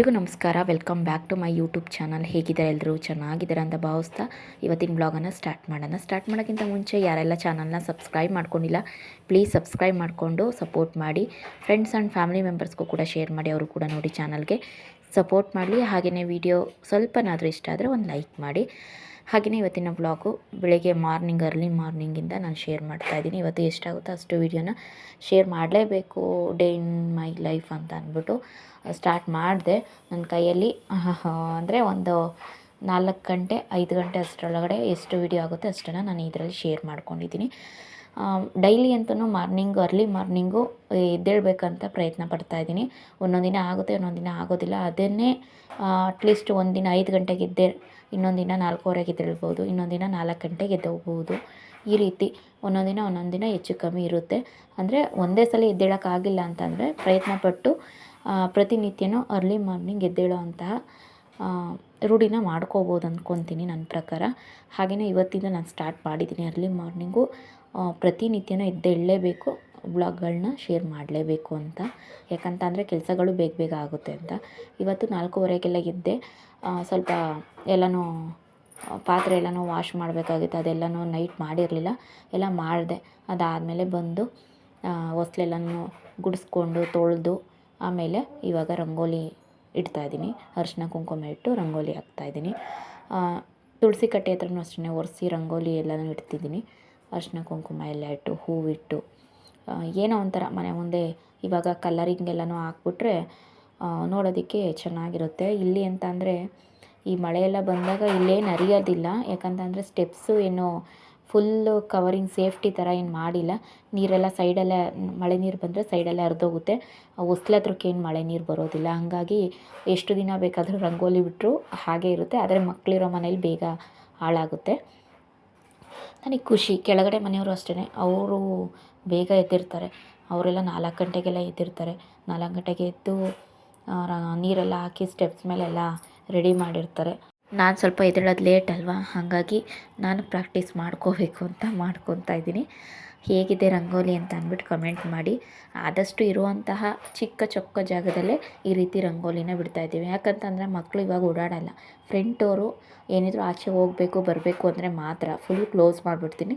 ಎಲ್ರಿಗೂ ನಮಸ್ಕಾರ. Welcome back to my YouTube channel ಹೇಗಿದ್ದಾರೆ ಎಲ್ಲರೂ ಚೆನ್ನಾಗಿದ್ದಾರೆ ಅಂತ ಭಾವಿಸ್ತಾ ಇವತ್ತಿನ ಬ್ಲಾಗನ್ನು ಸ್ಟಾರ್ಟ್ ಮಾಡೋಣ. ಸ್ಟಾರ್ಟ್ ಮಾಡೋಕ್ಕಿಂತ ಮುಂಚೆ ಯಾರೆಲ್ಲ ಚಾನಲ್ನ ಸಬ್ಸ್ಕ್ರೈಬ್ ಮಾಡ್ಕೊಂಡಿಲ್ಲ ಪ್ಲೀಸ್ ಸಬ್ಸ್ಕ್ರೈಬ್ ಮಾಡಿಕೊಂಡು ಸಪೋರ್ಟ್ ಮಾಡಿ. ಫ್ರೆಂಡ್ಸ್ ಆ್ಯಂಡ್ ಫ್ಯಾಮಿಲಿ ಮೆಂಬರ್ಸ್ಗೂ ಕೂಡ ಶೇರ್ ಮಾಡಿ, ಅವರು ಕೂಡ ನೋಡಿ ಚಾನಲ್ಗೆ ಸಪೋರ್ಟ್ ಮಾಡಲಿ. ಹಾಗೆಯೇ ವಿಡಿಯೋ ಸ್ವಲ್ಪನಾದರೂ ಇಷ್ಟ ಆದರೆ ಒಂದು ಲೈಕ್ ಮಾಡಿ. ಹಾಗೆಯೇ ಇವತ್ತಿನ ಬ್ಲಾಗು ಬೆಳಗ್ಗೆ ಮಾರ್ನಿಂಗ್ ಅರ್ಲಿ ಮಾರ್ನಿಂಗಿಂದ ನಾನು ಶೇರ್ ಮಾಡ್ತಾ ಇದ್ದೀನಿ. ಇವತ್ತು ಎಷ್ಟಾಗುತ್ತೋ ಅಷ್ಟು ವೀಡಿಯೋನ ಶೇರ್ ಮಾಡಲೇಬೇಕು ಡೇ ಇನ್ ಮೈ ಲೈಫ್ ಅಂತ ಅಂದ್ಬಿಟ್ಟು ಸ್ಟಾರ್ಟ್ ಮಾಡಿದೆ. ನನ್ನ ಕೈಯಲ್ಲಿ ಅಂದರೆ ಒಂದು ನಾಲ್ಕು ಗಂಟೆ, ಐದು ಗಂಟೆ ಅಷ್ಟರೊಳಗಡೆ ಎಷ್ಟು ವೀಡಿಯೋ ಆಗುತ್ತೆ ಅಷ್ಟನ್ನು ನಾನು ಇದರಲ್ಲಿ ಶೇರ್ ಮಾಡ್ಕೊಂಡಿದ್ದೀನಿ. ಡೈಲಿ ಅಂತೂ ಮಾರ್ನಿಂಗ್ ಅರ್ಲಿ ಮಾರ್ನಿಂಗು ಎದ್ದೇಳಬೇಕಂತ ಪ್ರಯತ್ನ ಪಡ್ತಾ ಇದ್ದೀನಿ. ಒಂದೊಂದು ದಿನ ಆಗುತ್ತೆ, ಒಂದೊಂದು ದಿನ ಆಗೋದಿಲ್ಲ. ಅದನ್ನೇ ಅಟ್ಲೀಸ್ಟ್ ಒಂದು ದಿನ ಐದು ಗಂಟೆಗೆ ಎದ್ದೆ ಇನ್ನೊಂದು ದಿನ ನಾಲ್ಕೂವರೆಗೆ ಎದ್ದೇಳ್ಬೋದು, ಇನ್ನೊಂದು ದಿನ ನಾಲ್ಕು ಗಂಟೆಗೆ ಎದ್ದೋಗ್ಬೋದು. ಈ ರೀತಿ ಒಂದೊಂದು ದಿನ ಒಂದೊಂದು ದಿನ ಹೆಚ್ಚು ಕಮ್ಮಿ ಇರುತ್ತೆ. ಅಂದರೆ ಒಂದೇ ಸಲ ಎದ್ದೇಳೋಕ್ಕಾಗಿಲ್ಲ ಅಂತಂದರೆ ಪ್ರಯತ್ನಪಟ್ಟು ಪ್ರತಿನಿತ್ಯನೂ ಅರ್ಲಿ ಮಾರ್ನಿಂಗ್ ಎದ್ದೇಳೋ ಅಂತಹ ರೂಢಿನ ಮಾಡ್ಕೋಬೋದು ಅಂದ್ಕೊತೀನಿ ನನ್ನ ಪ್ರಕಾರ. ಹಾಗೆಯೇ ಇವತ್ತಿಂದ ನಾನು ಸ್ಟಾರ್ಟ್ ಮಾಡಿದ್ದೀನಿ ಅರ್ಲಿ ಮಾರ್ನಿಂಗು ಪ್ರತಿನಿತ್ಯನೂ ಎದ್ದೇಳಲೇಬೇಕು. ಬ್ಲಾಗ್ಗಳನ್ನ ಶೇರ್ ಮಾಡಲೇಬೇಕು ಅಂತ. ಯಾಕಂತಂದರೆ ಕೆಲಸಗಳು ಬೇಗ ಬೇಗ ಆಗುತ್ತೆ ಅಂತ. ಇವತ್ತು ನಾಲ್ಕೂವರೆಗೆಲ್ಲ ಇದ್ದೆ ಸ್ವಲ್ಪ ಎಲ್ಲನೂ ಪಾತ್ರೆ ಎಲ್ಲನೂ ವಾಶ್ ಮಾಡಬೇಕಾಗಿತ್ತು. ಅದೆಲ್ಲನೂ ನೈಟ್ ಮಾಡಿರಲಿಲ್ಲ. ಎಲ್ಲ ಮಾಡಿದೆ. ಅದಾದಮೇಲೆ ಬಂದು ಹೊಸ್ಲೆಲ್ಲನೂ ಗುಡಿಸ್ಕೊಂಡು, ತೊಳೆದು, ಆಮೇಲೆ ಇವಾಗ ರಂಗೋಲಿ ಇಡ್ತಾಯಿದ್ದೀನಿ ಅರಿಶಿನ ಕುಂಕುಮ ಇಟ್ಟು ರಂಗೋಲಿ ಹಾಕ್ತಾಯಿದ್ದೀನಿ ತುಳಸಿ ಕಟ್ಟೆ ಹತ್ರನೂ ಅಷ್ಟೇ ಒರೆಸಿ ರಂಗೋಲಿ ಎಲ್ಲನೂ ಇಡ್ತಿದ್ದೀನಿ. ಅರಿಶಿನ ಕುಂಕುಮ ಎಲ್ಲ ಇಟ್ಟು, ಹೂವಿಟ್ಟು ಏನೋ ಒಂಥರ ಮನೆ ಮುಂದೆ ಇವಾಗ ಕಲರಿಂಗ್ ಎಲ್ಲನೂ ಹಾಕ್ಬಿಟ್ರೆ ನೋಡೋದಕ್ಕೆ ಚೆನ್ನಾಗಿರುತ್ತೆ. ಇಲ್ಲಿ ಅಂತ ಅಂದರೆ ಈ ಮಳೆ ಎಲ್ಲ ಬಂದಾಗ ಇಲ್ಲೇನು ಹರಿಯೋದಿಲ್ಲ ಯಾಕಂತಂದರೆ ಸ್ಟೆಪ್ಸು ಏನು ಫುಲ್ಲು ಕವರಿಂಗ್ ಸೇಫ್ಟಿ ಥರ ಏನು ಮಾಡಿಲ್ಲ. ನೀರೆಲ್ಲ ಸೈಡಲ್ಲೇ, ಮಳೆ ನೀರು ಬಂದರೆ ಸೈಡಲ್ಲೇ ಹರಿದೋಗುತ್ತೆ. ಹೊಸ್ಲತ್ರಕ್ಕೆ ಏನು ಮಳೆ ನೀರು ಬರೋದಿಲ್ಲ. ಹಾಗಾಗಿ ಎಷ್ಟು ದಿನ ಬೇಕಾದರೂ ರಂಗೋಲಿ ಬಿಟ್ಟರು ಹಾಗೆ ಇರುತ್ತೆ. ಆದರೆ ಮಕ್ಕಳಿರೋ ಮನೇಲಿ ಬೇಗ ಹಾಳಾಗುತ್ತೆ. ನನಗೆ ಖುಷಿ. ಕೆಳಗಡೆ ಮನೆಯವರು ಅಷ್ಟೇ ಅವರು ಬೇಗ ಎದ್ದಿರ್ತಾರೆ. ಅವರೆಲ್ಲ ನಾಲ್ಕು ಗಂಟೆಗೆಲ್ಲ ಎದ್ದಿರ್ತಾರೆ. ನಾಲ್ಕು ಗಂಟೆಗೆ ಎದ್ದು ನೀರೆಲ್ಲ ಹಾಕಿ ಸ್ಟೆಪ್ಸ್ ಮೇಲೆಲ್ಲ ರೆಡಿ ಮಾಡಿರ್ತಾರೆ. ನಾನು ಸ್ವಲ್ಪ ಎದ್ದೇಳೋದು ಲೇಟ್ ಅಲ್ವಾ? ಹಾಗಾಗಿ ನಾನು ಪ್ರಾಕ್ಟೀಸ್ ಮಾಡ್ಕೋಬೇಕು ಅಂತ ಮಾಡ್ಕೊತಾ ಇದ್ದೀನಿ. ಹೇಗಿದೆ ರಂಗೋಲಿ ಅಂತ ಅಂದ್ಬಿಟ್ಟು ಕಮೆಂಟ್ ಮಾಡಿ. ಆದಷ್ಟು ಇರುವಂತಹ ಚಿಕ್ಕ ಚೊಕ್ಕ ಜಾಗದಲ್ಲೇ ಈ ರೀತಿ ರಂಗೋಲಿನ ಬಿಡ್ತಾ ಇದ್ದೀವಿ. ಯಾಕಂತಂದರೆ ಮಕ್ಕಳು ಇವಾಗ ಓಡಾಡಲ್ಲ. ಫ್ರಂಟ್ ಡೋರು ಏನಿದ್ರು ಆಚೆ ಹೋಗಬೇಕು, ಬರಬೇಕು ಅಂದರೆ ಮಾತ್ರ ಫುಲ್ ಕ್ಲೋಸ್ ಮಾಡಿಬಿಡ್ತೀನಿ.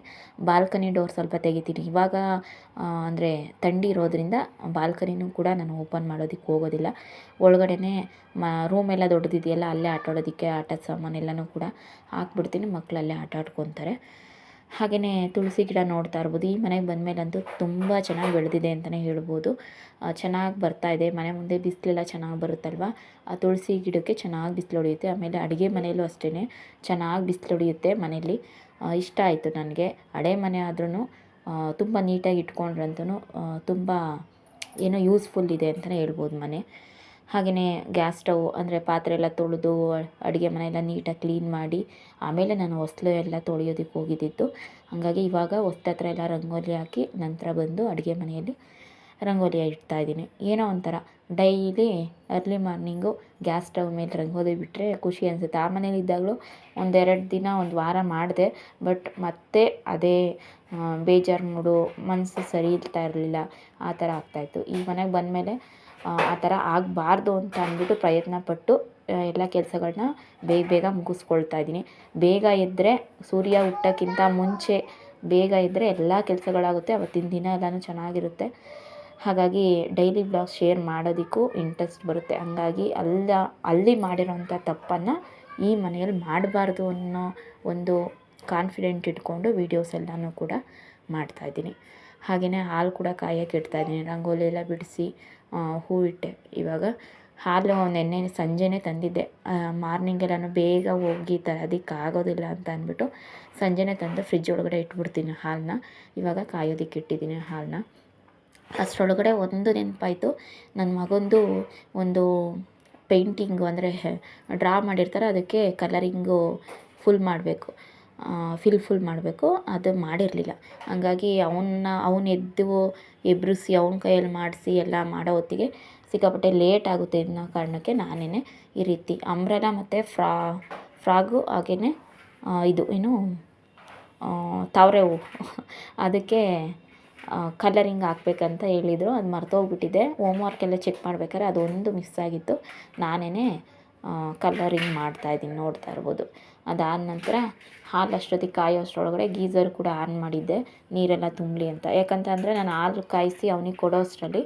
ಬಾಲ್ಕನಿ ಡೋರ್ ಸ್ವಲ್ಪ ತೆಗಿತೀನಿ. ಇವಾಗ ಅಂದರೆ ಥಂಡಿ ಇರೋದ್ರಿಂದ ಬಾಲ್ಕನಿನೂ ಕೂಡ ನಾನು ಓಪನ್ ಮಾಡೋದಕ್ಕೆ ಹೋಗೋದಿಲ್ಲ. ಒಳಗಡೆನೇ ಮ ರೂಮೆಲ್ಲ ದೊಡ್ಡದಿದೆಯಲ್ಲ, ಅಲ್ಲೇ ಆಟಾಡೋದಕ್ಕೆ ಆಟದ ಸಾಮಾನೆಲ್ಲನೂ ಕೂಡ ಹಾಕ್ಬಿಡ್ತೀನಿ. ಮಕ್ಕಳಲ್ಲೇ ಆಟ ಆಡ್ಕೊತಾರೆ ಹಾಗೆಯೇ ತುಳಸಿ ಗಿಡ ನೋಡ್ತಾ ಇರ್ಬೋದು. ಈ ಮನೆಗೆ ಬಂದಮೇಲಂತೂ ತುಂಬ ಚೆನ್ನಾಗಿ ಬೆಳೆದಿದೆ ಅಂತಲೇ ಹೇಳ್ಬೋದು. ಚೆನ್ನಾಗಿ ಬರ್ತಾ ಇದೆ. ಮನೆ ಮುಂದೆ ಬಿಸಿಲೆಲ್ಲ ಚೆನ್ನಾಗಿ ಬರುತ್ತಲ್ವ? ಆ ತುಳಸಿ ಗಿಡಕ್ಕೆ ಚೆನ್ನಾಗಿ ಬಿಸಿಲು ಹೊಡೆಯುತ್ತೆ. ಆಮೇಲೆ ಅಡುಗೆ ಮನೆಯಲ್ಲೂ ಅಷ್ಟೇ ಚೆನ್ನಾಗಿ ಬಿಸಿಲು ಹೊಡೆಯುತ್ತೆ ಮನೆಯಲ್ಲಿ. ಇಷ್ಟ ಆಯಿತು ನನಗೆ. ಹಳೆ ಮನೆ ಆದ್ರೂ ತುಂಬ ನೀಟಾಗಿ ಇಟ್ಕೊಂಡ್ರಂತೂ ತುಂಬ ಏನೋ ಯೂಸ್ಫುಲ್ ಇದೆ ಅಂತಲೇ ಹೇಳ್ಬೋದು ಮನೆ. ಹಾಗೆಯೇ ಗ್ಯಾಸ್ ಸ್ಟವ್ ಅಂದರೆ ಪಾತ್ರೆ ಎಲ್ಲ ತೊಳೆದು ಅಡುಗೆ ಮನೆಯೆಲ್ಲ ನೀಟಾಗಿ ಕ್ಲೀನ್ ಮಾಡಿ ಆಮೇಲೆ ನಾನು ಹೊಸ್ಲು ಎಲ್ಲ ತೊಳೆಯೋದಕ್ಕೆ ಹೋಗಿದ್ದಿದ್ದು. ಹಾಗಾಗಿ ಇವಾಗ ಹೊಸ್ಲು ಹತ್ರ ಎಲ್ಲ ರಂಗೋಲಿ ಹಾಕಿ ನಂತರ ಬಂದು ಅಡುಗೆ ಮನೆಯಲ್ಲಿ ರಂಗೋಲಿ ಇಡ್ತಾ ಇದ್ದೀನಿ. ಏನೋ ಒಂಥರ daily early morning gas stove ಮೇಲೆ ರಂಗೋಲಿ ಬಿಟ್ಟರೆ ಖುಷಿ ಅನಿಸುತ್ತೆ. ಆ ಮನೇಲಿ ಇದ್ದಾಗಲೂ ಒಂದೆರಡು ದಿನ, ಒಂದು ವಾರ ಮಾಡಿದೆ. ಬಟ್ ಮತ್ತೆ ಅದೇ ಬೇಜಾರು ಮೂಡು ಮನಸ್ಸು ಸರಿ ಇರ್ತಾ ಇರಲಿಲ್ಲ. ಆ ಥರ ಆಗ್ತಾಯಿತ್ತು ಈ ಮನೆಗೆ ಬಂದಮೇಲೆ ಆ ಥರ ಆಗಬಾರ್ದು ಅಂತ ಅಂದ್ಬಿಟ್ಟು ಪ್ರಯತ್ನ ಪಟ್ಟು ಎಲ್ಲ ಕೆಲಸಗಳನ್ನ ಬೇಗ ಬೇಗ ಮುಗಿಸ್ಕೊಳ್ತಾ ಇದ್ದೀನಿ. ಬೇಗ ಎದ್ದರೆ ಸೂರ್ಯ ಹುಟ್ಟೋಕ್ಕಿಂತ ಮುಂಚೆ ಬೇಗ ಇದ್ದರೆ ಎಲ್ಲ ಕೆಲಸಗಳಾಗುತ್ತೆ, ಅವತ್ತಿನ ದಿನ ಎಲ್ಲನೂ ಚೆನ್ನಾಗಿರುತ್ತೆ. ಹಾಗಾಗಿ ಡೈಲಿ ಬ್ಲಾಗ್ ಶೇರ್ ಮಾಡೋದಕ್ಕೂ ಇಂಟ್ರೆಸ್ಟ್ ಬರುತ್ತೆ. ಹಂಗಾಗಿ ಅಲ್ಲ, ಅಲ್ಲಿ ಮಾಡಿರೋಂಥ ತಪ್ಪನ್ನು ಈ ಮನೆಯಲ್ಲಿ ಮಾಡಬಾರ್ದು ಅನ್ನೋ ಒಂದು ಕಾನ್ಫಿಡೆಂಟ್ ಇಟ್ಕೊಂಡು ವೀಡಿಯೋಸ್ ಎಲ್ಲನೂ ಕೂಡ ಮಾಡ್ತಾಯಿದ್ದೀನಿ ಹಾಗೆಯೇ ಹಾಲು ಕೂಡ ಕಾಯೋಕ್ಕೆ ಇಡ್ತಾಯಿದ್ದೀನಿ ರಂಗೋಲಿ ಎಲ್ಲ ಬಿಡಿಸಿ ಹೂವಿಟ್ಟೆ. ಇವಾಗ ಹಾಲು ನೆನ್ನೆ ಸಂಜೆನೆ ತಂದಿದ್ದೆ. ಮಾರ್ನಿಂಗ್ ನಾನು ಬೇಗ ಹೋಗಿ ಅದಕ್ಕೆ ಆಗೋದಿಲ್ಲ ಅಂತ ಅಂದ್ಬಿಟ್ಟು ಸಂಜೆನೆ ತಂದು ಫ್ರಿಜ್ ಒಳಗಡೆ ಇಟ್ಬಿಡ್ತೀನಿ ಹಾಲನ್ನ ಇವಾಗ ಕಾಯೋದಕ್ಕೆ ಇಟ್ಟಿದ್ದೀನಿ ಹಾಲನ್ನ ಅಷ್ಟರೊಳಗಡೆ ಒಂದು ನೆನಪಾಯಿತು. ನನ್ನ ಮಗಂದು ಒಂದು ಪೇಂಟಿಂಗು ಅಂದರೆ ಡ್ರಾ ಮಾಡಿರ್ತಾರೆ. ಅದಕ್ಕೆ ಕಲರಿಂಗು ಫುಲ್ ಮಾಡಬೇಕು. ಫಿಲ್ ಫುಲ್ ಮಾಡಬೇಕು. ಅದು ಮಾಡಿರಲಿಲ್ಲ. ಹಂಗಾಗಿ ಅವನ್ನ ಅವನು ಎದ್ದು ಎಬ್ಬಿಸಿ ಅವನ ಕೈಯಲ್ಲಿ ಮಾಡಿಸಿ ಎಲ್ಲ ಮಾಡೋ ಹೊತ್ತಿಗೆ ಸಿಕ್ಕಾಪಟ್ಟೆ ಲೇಟ್ ಆಗುತ್ತೆ ಅನ್ನೋ ಕಾರಣಕ್ಕೆ ನಾನೇ ಈ ರೀತಿ ಅಂಬ್ರೆಲಾ ಮತ್ತು ಫ್ರಾ ಫ್ರಾಗು ಹಾಗೆಯೇ ಇದು ಏನು ತಾವರೆ ಹೂವು ಅದಕ್ಕೆ ಕಲರಿಂಗ್ ಹಾಕ್ಬೇಕಂತ ಹೇಳಿದರು. ಅದು ಮರ್ತೋಗ್ಬಿಟ್ಟಿದೆ ಹೋಮ್ವರ್ಕ್ ಎಲ್ಲ ಚೆಕ್ ಮಾಡ್ಬೇಕಾದ್ರೆ ಅದೊಂದು ಮಿಸ್ ಆಗಿತ್ತು. ನಾನೇ ಕಲರಿಂಗ್ ಮಾಡ್ತಾಯಿದ್ದೀನಿ ನೋಡ್ತಾ ಇರ್ಬೋದು. ಅದಾದ ನಂತರ ಹಾಲು ಅಷ್ಟೊತ್ತಿಗೆ ಕಾಯೋ ಅಷ್ಟರೊಳಗಡೆ ಗೀಝರ್ ಕೂಡ ಆನ್ ಮಾಡಿದ್ದೆ. ನೀರೆಲ್ಲ ತುಂಬಲಿ ಅಂತ. ಯಾಕಂತಂದರೆ ನಾನು ಹಾಲು ಕಾಯಿಸಿ ಅವನಿಗೆ ಕೊಡೋ ಅಷ್ಟರಲ್ಲಿ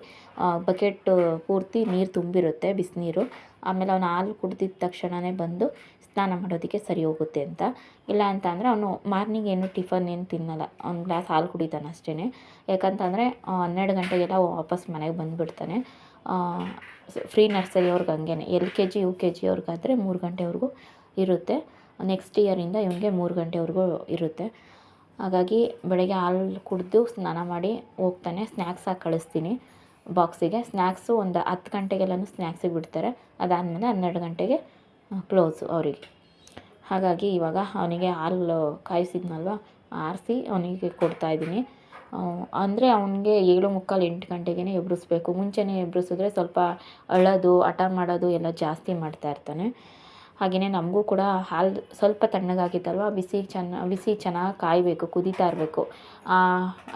ಬಕೆಟ್ ಪೂರ್ತಿ ನೀರು ತುಂಬಿರುತ್ತೆ, ಬಿಸಿನೀರು. ಆಮೇಲೆ ಅವನು ಹಾಲು ಕುಡ್ದಿದ್ದ ತಕ್ಷಣವೇ ಬಂದು ಸ್ನಾನ ಮಾಡೋದಕ್ಕೆ ಸರಿ ಹೋಗುತ್ತೆ ಅಂತ. ಇಲ್ಲ ಅಂತ ಅಂದರೆ ಅವನು ಮಾರ್ನಿಂಗ್ ಏನು ಟಿಫನ್ ಏನು ತಿನ್ನಲ್ಲ. ಅವ್ನು ಗ್ಲಾಸ್ ಹಾಲು ಕುಡಿತಾನೆ ಅಷ್ಟೇ ಯಾಕಂತಂದರೆ ಹನ್ನೆರಡು ಗಂಟೆಗೆಲ್ಲ ವಾಪಸ್ ಮನೆಗೆ ಬಂದುಬಿಡ್ತಾನೆ. ಫ್ರೀ ನರ್ಸರಿ ಅವ್ರಿಗೆ ಹಂಗೆ L K G, U K G ಅವ್ರಿಗಾದರೆ ಮೂರು ಗಂಟೆವರೆಗೂ ಇರುತ್ತೆ. ನೆಕ್ಸ್ಟ್ ಇಯರಿಂದ ಇವನಿಗೆ ಮೂರು ಗಂಟೆವರೆಗೂ ಇರುತ್ತೆ. ಹಾಗಾಗಿ ಬೆಳಗ್ಗೆ ಹಾಲು ಕುಡಿದು ಸ್ನಾನ ಮಾಡಿ ಹೋಗ್ತಾನೆ ಸ್ನ್ಯಾಕ್ಸ್ ಹಾಕಿ ಕಳಿಸ್ತೀನಿ ಬಾಕ್ಸಿಗೆ ಸ್ನ್ಯಾಕ್ಸು ಒಂದು ಹತ್ತು ಗಂಟೆಗೆಲ್ಲನೂ ಸ್ನ್ಯಾಕ್ಸಿಗೆ ಬಿಡ್ತಾರೆ. ಅದಾದಮೇಲೆ ಹನ್ನೆರಡು ಗಂಟೆಗೆ ಕ್ಲೋಸು ಅವರಿಗೆ. ಹಾಗಾಗಿ ಇವಾಗ ಅವನಿಗೆ ಹಾಲು ಕಾಯಿಸಿದ್ನಲ್ವ, ಆರಿಸಿ ಅವನಿಗೆ ಕೊಡ್ತಾಯಿದ್ದೀನಿ ಅಂದರೆ ಅವನಿಗೆ ಏಳು ಮುಕ್ಕಾಲು ಎಂಟು ಗಂಟೆಗೇ ಎಬ್ಬಿಸ್ಬೇಕು ಮುಂಚೆನೇ ಎಬ್ಬಿಸಿದ್ರೆ ಸ್ವಲ್ಪ ಅಳೋದು, ಹಠ ಮಾಡೋದು ಎಲ್ಲ ಜಾಸ್ತಿ ಮಾಡ್ತಾ ಇರ್ತಾನೆ. ಹಾಗೆಯೇ ನಮಗೂ ಕೂಡ ಹಾಲು ಸ್ವಲ್ಪ ತಣ್ಣಗಾಗಿತ್ತಲ್ವ ಬಿಸಿ ಚೆನ್ನ, ಬಿಸಿ ಚೆನ್ನಾಗಿ ಕಾಯಬೇಕು, ಕುದೀತಾ ಇರಬೇಕು.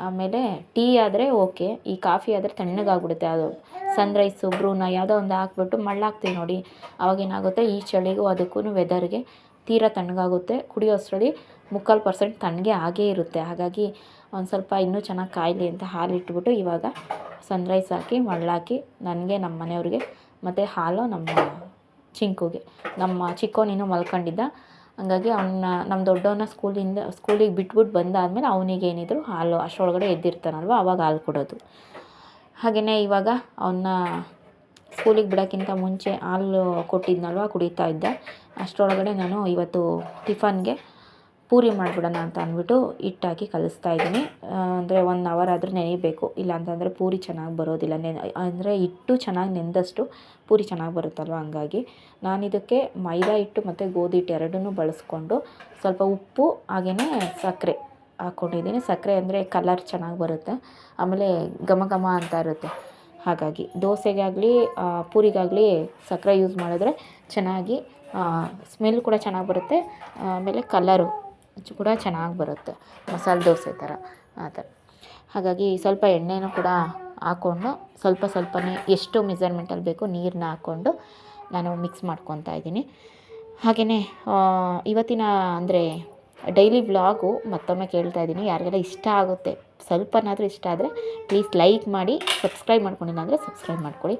ಆಮೇಲೆ ಟೀ ಆದರೆ ಓಕೆ, ಈ ಕಾಫಿ ಆದರೆ ತಣ್ಣಗಾಗ್ಬಿಡುತ್ತೆ. ಅದು ಸನ್ರೈಸು ಬ್ರೂನ ಯಾವುದೋ ಒಂದು ಹಾಕ್ಬಿಟ್ಟು ಮಳ್ಳಾಕ್ತೀವಿ ನೋಡಿ. ಅವಾಗೇನಾಗುತ್ತೆ, ಈ ಚಳಿಗೂ ಅದಕ್ಕೂ ವೆದರ್ಗೆ ತೀರಾ ತಣ್ಣಗಾಗುತ್ತೆ. ಕುಡಿಯೋ ಅಷ್ಟರಲ್ಲಿ ಮುಕ್ಕಾಲು ಪರ್ಸೆಂಟ್ ತಣ್ಣಗೆ ಆಗೇ ಇರುತ್ತೆ. ಹಾಗಾಗಿ ಒಂದು ಸ್ವಲ್ಪ ಇನ್ನೂ ಚೆನ್ನಾಗಿ ಕಾಯಲಿ ಅಂತ ಹಾಲು ಇಟ್ಬಿಟ್ಟು ಇವಾಗ ಸನ್ರೈಸ್ ಹಾಕಿ, ಮಳ್ಳಾಕಿ, ನನಗೆ ನಮ್ಮ ಮನೆಯವ್ರಿಗೆ ಮತ್ತು ಹಾಲು ನಮ್ಮ ಚಿಂಕುಗೆ. ನಮ್ಮ ಚಿಕ್ಕವನೇನೋ ಮಲ್ಕೊಂಡಿದ್ದ. ಹಂಗಾಗಿ ಅವನ್ನ ನಮ್ಮ ದೊಡ್ಡವನ್ನ ಸ್ಕೂಲಿಂದ, ಸ್ಕೂಲಿಗೆ ಬಿಟ್ಬಿಟ್ಟು ಬಂದಾದಮೇಲೆ ಅವನಿಗೆ ಏನಿದ್ರು ಹಾಲು, ಅಷ್ಟರೊಳಗಡೆ ಎದ್ದಿರ್ತಾನಲ್ವ, ಅವಾಗ ಹಾಲು ಕೊಡೋದು. ಹಾಗೆಯೇ ಇವಾಗ ಅವನ್ನ ಸ್ಕೂಲಿಗೆ ಬಿಡೋಕ್ಕಿಂತ ಮುಂಚೆ ಹಾಲು ಕೊಟ್ಟಿದ್ನಲ್ವ, ಕುಡಿತಾ ಇದ್ದ. ಅಷ್ಟರೊಳಗಡೆ ನಾನು ಇವತ್ತು ಟಿಫನ್ಗೆ ಪೂರಿ ಮಾಡಿಬಿಡೋಣ ಅಂತ ಅಂದ್ಬಿಟ್ಟು ಹಿಟ್ಟಾಕಿ ಕಲಿಸ್ತಾ ಇದ್ದೀನಿ. ಅಂದರೆ ಒನ್ ಅವರ್ ಆದರೂ ನೆನೆಯಬೇಕು. ಇಲ್ಲ ಅಂತಂದರೆ ಪೂರಿ ಚೆನ್ನಾಗಿ ಬರೋದಿಲ್ಲ. ನೆನೆ, ಅಂದರೆ ಹಿಟ್ಟು ಚೆನ್ನಾಗಿ ನೆಂದಷ್ಟು ಪೂರಿ ಚೆನ್ನಾಗಿ ಬರುತ್ತಲ್ವ ಹಂಗಾಗಿ. ನಾನಿದಕ್ಕೆ ಮೈದಾ ಹಿಟ್ಟು ಮತ್ತು ಗೋಧಿ ಹಿಟ್ಟು ಎರಡನ್ನೂ ಬಳಸ್ಕೊಂಡು ಸ್ವಲ್ಪ ಉಪ್ಪು ಹಾಗೆಯೇ ಸಕ್ಕರೆ ಹಾಕ್ಕೊಂಡಿದ್ದೀನಿ. ಸಕ್ಕರೆ ಅಂದರೆ ಕಲರ್ ಚೆನ್ನಾಗಿ ಬರುತ್ತೆ. ಆಮೇಲೆ ಘಮ ಘಮ ಅಂತ ಇರುತ್ತೆ. ಹಾಗಾಗಿ ದೋಸೆಗಾಗಲಿ ಪೂರಿಗಾಗಲಿ ಸಕ್ಕರೆ ಯೂಸ್ ಮಾಡಿದ್ರೆ ಚೆನ್ನಾಗಿ ಸ್ಮೆಲ್ ಕೂಡ ಚೆನ್ನಾಗಿ ಬರುತ್ತೆ. ಆಮೇಲೆ ಕಲರು ಕೂಡ ಚೆನ್ನಾಗಿ ಬರುತ್ತೆ. ಮಸಾಲೆ ದೋಸೆ ಥರ, ಆ ಥರ. ಹಾಗಾಗಿ ಸ್ವಲ್ಪ ಎಣ್ಣೆನೂ ಕೂಡ ಹಾಕ್ಕೊಂಡು ಸ್ವಲ್ಪ ಸ್ವಲ್ಪನೇ ಎಷ್ಟು ಮೆಸರ್ಮೆಂಟಲ್ಲಿ ಬೇಕೋ ನೀರನ್ನ ಹಾಕ್ಕೊಂಡು ನಾನು ಮಿಕ್ಸ್ ಮಾಡ್ಕೊತಾ ಇದ್ದೀನಿ. ಹಾಗೆಯೇ ಇವತ್ತಿನ ಅಂದರೆ ಡೈಲಿ ವ್ಲಾಗು ಮತ್ತೊಮ್ಮೆ ಕೇಳ್ತಾ ಇದ್ದೀನಿ. ಯಾರಿಗೆಲ್ಲ ಇಷ್ಟ ಆಗುತ್ತೆ, ಸ್ವಲ್ಪನಾದರೂ ಇಷ್ಟ ಆದರೆ ಪ್ಲೀಸ್ ಲೈಕ್ ಮಾಡಿ, ಸಬ್ಸ್ಕ್ರೈಬ್ ಮಾಡ್ಕೊಂಡಿಲ್ಲ ಅಂದರೆ ಸಬ್ಸ್ಕ್ರೈಬ್ ಮಾಡ್ಕೊಳ್ಳಿ.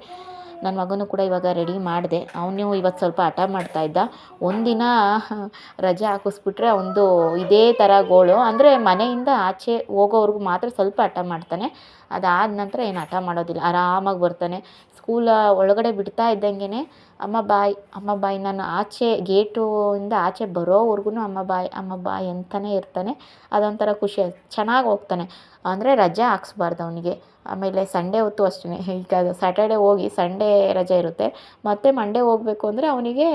ನನ್ನ ಮಗನೂ ಕೂಡ ಇವಾಗ ರೆಡಿ ಮಾಡಿದೆ. ಅವನು ಇವತ್ತು ಸ್ವಲ್ಪ ಹಠ ಮಾಡ್ತಾ ಇದ್ದ. ಒಂದಿನ ರಜೆ ಹಾಕಿಸ್ಬಿಟ್ರೆ ಒಂದು ಇದೇ ಥರ ಗೋಳು ಅಂದರೆ ಮನೆಯಿಂದ ಆಚೆ ಹೋಗೋವರೆಗೂ ಮಾತ್ರ ಸ್ವಲ್ಪ ಹಠ ಮಾಡ್ತಾನೆ. ಅದಾದ ನಂತರ ಏನು ಹಠ ಮಾಡೋದಿಲ್ಲ. ಆರಾಮಾಗಿ ಬರ್ತಾನೆ. ಸ್ಕೂಲ ಒಳಗಡೆ ಬಿಡ್ತಾ ಇದ್ದಂಗೆ ಅಮ್ಮ ಬಾಯ್ ಅಮ್ಮ ಬಾಯ್ ನಾನು ಆಚೆ ಗೇಟು ಇಂದ ಆಚೆ ಬರೋವರೆಗೂ ಅಮ್ಮ ಬಾಯ್ ಅಮ್ಮ ಬಾಯ್ ಅಂತಲೇ ಇರ್ತಾನೆ. ಅದೊಂಥರ ಖುಷಿ. ಚೆನ್ನಾಗಿ ಹೋಗ್ತಾನೆ. ಅಂದರೆ ರಜೆ ಹಾಕ್ಸ್ಬಾರ್ದು ಅವನಿಗೆ. ಆಮೇಲೆ ಸಂಡೇ ಹೊತ್ತು ಅಷ್ಟೇ ಈಗ ಸ್ಯಾಟರ್ಡೆ ಹೋಗಿ ಸಂಡೇ ರಜೆ ಇರುತ್ತೆ. ಮತ್ತು ಮಂಡೇ ಹೋಗಬೇಕು ಅಂದರೆ ಅವನಿಗೆ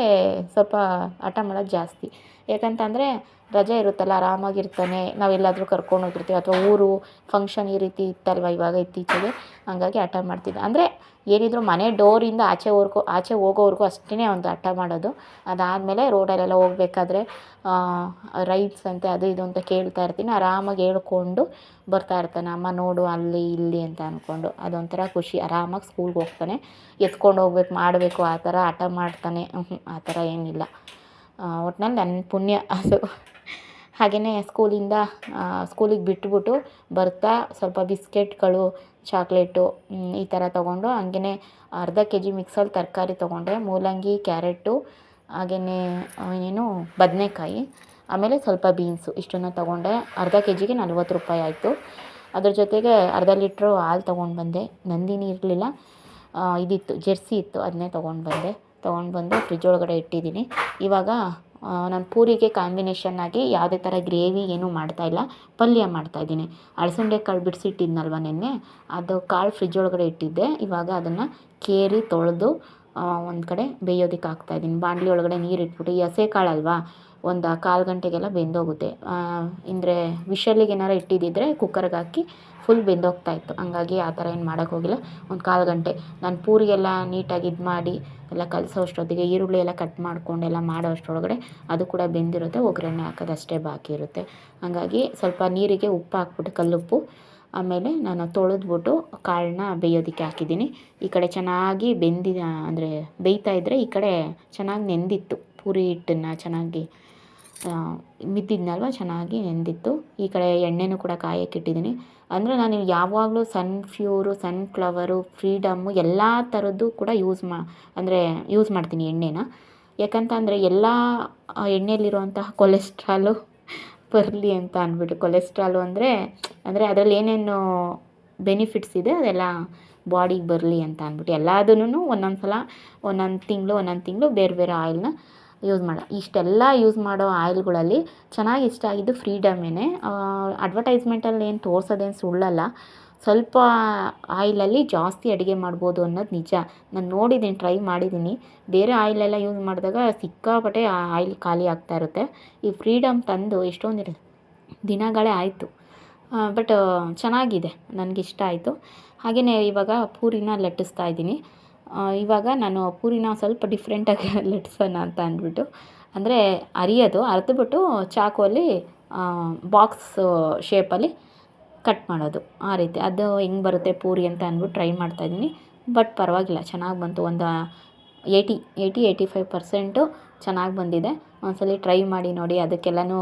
ಸ್ವಲ್ಪ ಹಠ ಮಾಡೋದು ಜಾಸ್ತಿ. ಯಾಕಂತಂದರೆ ರಜೆ ಇರುತ್ತಲ್ಲ, ಆರಾಮಾಗಿರ್ತಾನೆ ನಾವೆಲ್ಲಾದರೂ ಕರ್ಕೊಂಡು ಹೋಗಿರ್ತೀವಿ ಅಥವಾ ಊರು ಫಂಕ್ಷನ್ ಈ ರೀತಿ ಇತ್ತಲ್ವ ಇವಾಗ ಇತ್ತೀಚೆಗೆ? ಹಂಗಾಗಿ ಹಠ ಮಾಡ್ತಿದ್ದ. ಅಂದರೆ ಏನಿದ್ರು ಮನೆ ಡೋರಿಂದ ಆಚೆವರೆಗೂ ಆಚೆ ಹೋಗೋವರೆಗೂ ಅಷ್ಟೇ ಒಂದು ಹಠ ಮಾಡೋದು. ಅದಾದಮೇಲೆ ರೋಡಲ್ಲೆಲ್ಲ ಹೋಗ್ಬೇಕಾದ್ರೆ ರೈಟ್ಸ್ ಅಂತೆ ಅದು ಇದು ಅಂತ ಕೇಳ್ತಾ ಇರ್ತೀನಿ. ಆರಾಮಾಗಿ ಹೇಳ್ಕೊಂಡು ಬರ್ತಾ ಇರ್ತಾನೆ. ಅಮ್ಮ ನೋಡು ಅಲ್ಲಿ, ಇಲ್ಲಿ ಅಂತ ಅಂದ್ಕೊಂಡು ಅದೊಂಥರ ಖುಷಿ. ಆರಾಮಾಗಿ ಸ್ಕೂಲ್ಗೆ ಹೋಗ್ತಾನೆ. ಎತ್ಕೊಂಡು ಹೋಗ್ಬೇಕು, ಮಾಡಬೇಕು, ಆ ಥರ ಹಠ ಮಾಡ್ತಾನೆ. ಆ ಥರ ಏನಿಲ್ಲ. ಒಟ್ನಲ್ಲಿ ನನ್ನ ಪುಣ್ಯ ಅದು. ಹಾಗೆಯೇ ಸ್ಕೂಲಿಂದ ಸ್ಕೂಲಿಗೆ ಬಿಟ್ಬಿಟ್ಟು ಬರ್ತಾ ಸ್ವಲ್ಪ ಬಿಸ್ಕೆಟ್ಗಳು, ಚಾಕ್ಲೇಟು ಈ ಥರ ತೊಗೊಂಡು ಹಂಗೆಯೇ ಅರ್ಧ ಕೆ ಜಿ ಮಿಕ್ಸಲ್ಲಿ ತರಕಾರಿ ತೊಗೊಂಡೆ, ಮೂಲಂಗಿ, ಕ್ಯಾರೆಟು ಹಾಗೆಯೇ ಏನು ಬದನೇಕಾಯಿ, ಆಮೇಲೆ ಸ್ವಲ್ಪ ಬೀನ್ಸು ಇಷ್ಟನ್ನು ತೊಗೊಂಡೆ. ಅರ್ಧ ಕೆ ಜಿಗೆ ನಲ್ವತ್ತು ರೂಪಾಯಿ ಆಯಿತು. ಅದ್ರ ಜೊತೆಗೆ ಅರ್ಧ ಲೀಟ್ರು ಹಾಲು ತೊಗೊಂಡು ಬಂದೆ. ನಂದಿನಿ ಇರಲಿಲ್ಲ. ಇದಿತ್ತು, ಜೆರ್ಸಿ ಇತ್ತು, ಅದನ್ನೇ ತೊಗೊಂಡು ಬಂದೆ. ತೊಗೊಂಡು ಬಂದು ಫ್ರಿಜ್ ಒಳಗಡೆ ಇಟ್ಟಿದ್ದೀನಿ. ಇವಾಗ ನಾನು ಪೂರಿಗೆ ಕಾಂಬಿನೇಷನ್ ಆಗಿ ಯಾವುದೇ ಥರ ಗ್ರೇವಿ ಏನೂ ಮಾಡ್ತಾಯಿಲ್ಲ ಪಲ್ಯ ಮಾಡ್ತಾಯಿದ್ದೀನಿ ಅಳಸಂಡೆ ಕಾಳು ಬಿಡಿಸಿಟ್ಟಿದ್ನಲ್ವ ನೆನ್ನೆ? ಅದು ಕಾಳು ಫ್ರಿಜ್ ಒಳಗಡೆ ಇಟ್ಟಿದ್ದೆ. ಇವಾಗ ಅದನ್ನು ಕೇರಿ, ತೊಳೆದು ಒಂದು ಕಡೆ ಬೇಯೋದಕ್ಕೆ ಹಾಕ್ತಾಯಿದ್ದೀನಿ ಬಾಂಡ್ಲಿ ಒಳಗಡೆ ನೀರು ಇಟ್ಬಿಟ್ಟು, ಈ ಹಸೆ ಕಾಳಲ್ವಾ ಒಂದು ಕಾಲು ಗಂಟೆಗೆಲ್ಲ ಬೆಂದೋಗುತ್ತೆ. ಅಂದರೆ ವಿಷಲ್ಲಿಗೆ ಏನಾರು ಇಟ್ಟಿದ್ದಿದ್ರೆ ಕುಕ್ಕರ್ಗೆ ಹಾಕಿ ಫುಲ್ ಬೆಂದೋಗ್ತಾ ಇತ್ತು. ಹಂಗಾಗಿ ಆ ಥರ ಏನು ಮಾಡೋಕ್ಕೆ ಹೋಗಿಲ್ಲ. ಒಂದು ಕಾಲು ಗಂಟೆ. ನಾನು ಪೂರಿಗೆಲ್ಲ ನೀಟಾಗಿ ಇದು ಮಾಡಿ, ಎಲ್ಲ ಕಲಸೋ ಅಷ್ಟೊತ್ತಿಗೆ ಈರುಳ್ಳಿ ಎಲ್ಲ ಕಟ್ ಮಾಡ್ಕೊಂಡು ಎಲ್ಲ ಮಾಡೋ ಅಷ್ಟರೊಳಗಡೆ ಅದು ಕೂಡ ಬೆಂದಿರುತ್ತೆ. ಒಗ್ಗರಣೆ ಹಾಕೋದು ಅಷ್ಟೇ ಬಾಕಿ ಇರುತ್ತೆ. ಹಾಗಾಗಿ ಸ್ವಲ್ಪ ನೀರಿಗೆ ಉಪ್ಪು ಹಾಕ್ಬಿಟ್ಟು ಕಲ್ಲುಪ್ಪು, ಆಮೇಲೆ ನಾನು ತೊಳೆದ್ಬಿಟ್ಟು ಕಾಳನ್ನ ಬೇಯೋದಕ್ಕೆ ಹಾಕಿದ್ದೀನಿ. ಈ ಕಡೆ ಚೆನ್ನಾಗಿ ಬೆಂದಿದ, ಅಂದರೆ ಬೇಯ್ತಾ ಇದ್ದರೆ ಈ ಕಡೆ ಚೆನ್ನಾಗಿ ನೆಂದಿತ್ತು. ಪೂರಿ ಹಿಟ್ಟನ್ನು ಚೆನ್ನಾಗಿ ಮಿದ್ದಿದ್ನಲ್ವ ಚೆನ್ನಾಗಿ ನೆಂದಿತ್ತು. ಈ ಕಡೆ ಎಣ್ಣೆನೂ ಕೂಡ ಕಾಯಕ್ಕೆ ಇಟ್ಟಿದ್ದೀನಿ. ಅಂದರೆ ನಾನು ಯಾವಾಗಲೂ ಸನ್ಫ್ಯೂರು ಸನ್ಫ್ಲವರು ಫ್ರೀಡಮ್ಮು ಎಲ್ಲ ಥರದ್ದು ಕೂಡ ಯೂಸ್ ಮಾ, ಅಂದರೆ ಯೂಸ್ ಮಾಡ್ತೀನಿ ಎಣ್ಣೆನ. ಯಾಕಂತಂದರೆ ಎಲ್ಲ ಎಣ್ಣೆಯಲ್ಲಿರುವಂತಹ ಕೊಲೆಸ್ಟ್ರಾಲು ಬರಲಿ ಅಂತ ಅಂದ್ಬಿಟ್ಟು. ಕೊಲೆಸ್ಟ್ರಾಲು ಅಂದರೆ ಅಂದರೆ ಅದರಲ್ಲಿ ಏನೇನು ಬೆನಿಫಿಟ್ಸ್ ಇದೆ, ಅದೆಲ್ಲ ಬಾಡಿಗೆ ಬರಲಿ ಅಂತ ಅಂದ್ಬಿಟ್ಟು. ಎಲ್ಲದನ್ನೂ ಒಂದೊಂದು ಸಲ ಒಂದೊಂದು ತಿಂಗಳು ಒಂದೊಂದು ತಿಂಗಳು ಬೇರೆ ಬೇರೆ ಆಯಿಲ್ನ ಯೂಸ್ ಮಾಡೋ ಇಷ್ಟೆಲ್ಲ ಯೂಸ್ ಮಾಡೋ ಆಯಿಲ್ಗಳಲ್ಲಿ ಚೆನ್ನಾಗಿ ಇಷ್ಟ ಆಗಿದ್ದು ಫ್ರೀಡಮ್ಮೇ ಅಡ್ವರ್ಟೈಸ್ಮೆಂಟಲ್ಲಿ ಏನು ತೋರ್ಸೋದೇನು ಸುಳ್ಳಲ್ಲ. ಸ್ವಲ್ಪ ಆಯಿಲಲ್ಲಿ ಜಾಸ್ತಿ ಅಡುಗೆ ಮಾಡ್ಬೋದು ಅನ್ನೋದು ನಿಜ. ನಾನು ನೋಡಿದ್ದೀನಿ ಟ್ರೈ ಮಾಡಿದ್ದೀನಿ ಬೇರೆ ಆಯಿಲೆಲ್ಲ ಯೂಸ್ ಮಾಡಿದಾಗ ಸಿಕ್ಕಾಪಟ್ಟೆ ಆಯಿಲ್ ಖಾಲಿ ಆಗ್ತಾ ಇರುತ್ತೆ. ಈ ಫ್ರೀಡಮ್ ತಂದು ಎಷ್ಟೊಂದು ದಿನಗಳೇ ಆಯಿತು. ಬಟ್ ಚೆನ್ನಾಗಿದೆ. ನನಗಿಷ್ಟ ಆಯಿತು. ಹಾಗೆಯೇ ಇವಾಗ ಪೂರಿನ ಲಟ್ಟಿಸ್ತಾ ಇದ್ದೀನಿ. ಇವಾಗ ನಾನು ಪೂರಿನ ಸ್ವಲ್ಪ ಡಿಫ್ರೆಂಟಾಗಿ ಲಟ್ಸೋಣ ಅಂತ ಅಂದ್ಬಿಟ್ಟು. ಅಂದರೆ ಅರಿಯೋದು, ಅರೆದ್ಬಿಟ್ಟು ಚಾಕುವಲ್ಲಿ ಬಾಕ್ಸ್ ಶೇಪಲ್ಲಿ ಕಟ್ ಮಾಡೋದು. ಆ ರೀತಿ. ಅದು ಹೆಂಗೆ ಬರುತ್ತೆ ಪೂರಿ ಅಂತ ಅಂದ್ಬಿಟ್ಟು ಟ್ರೈ ಮಾಡ್ತಾಯಿದ್ದೀನಿ ಬಟ್ ಪರವಾಗಿಲ್ಲ, ಚೆನ್ನಾಗಿ ಬಂತು. ಒಂದು eighty eighty eighty five percent ಚೆನ್ನಾಗಿ ಬಂದಿದೆ. ಒಂದ್ಸಲಿ ಟ್ರೈ ಮಾಡಿ ನೋಡಿ, ಅದಕ್ಕೆಲ್ಲನೂ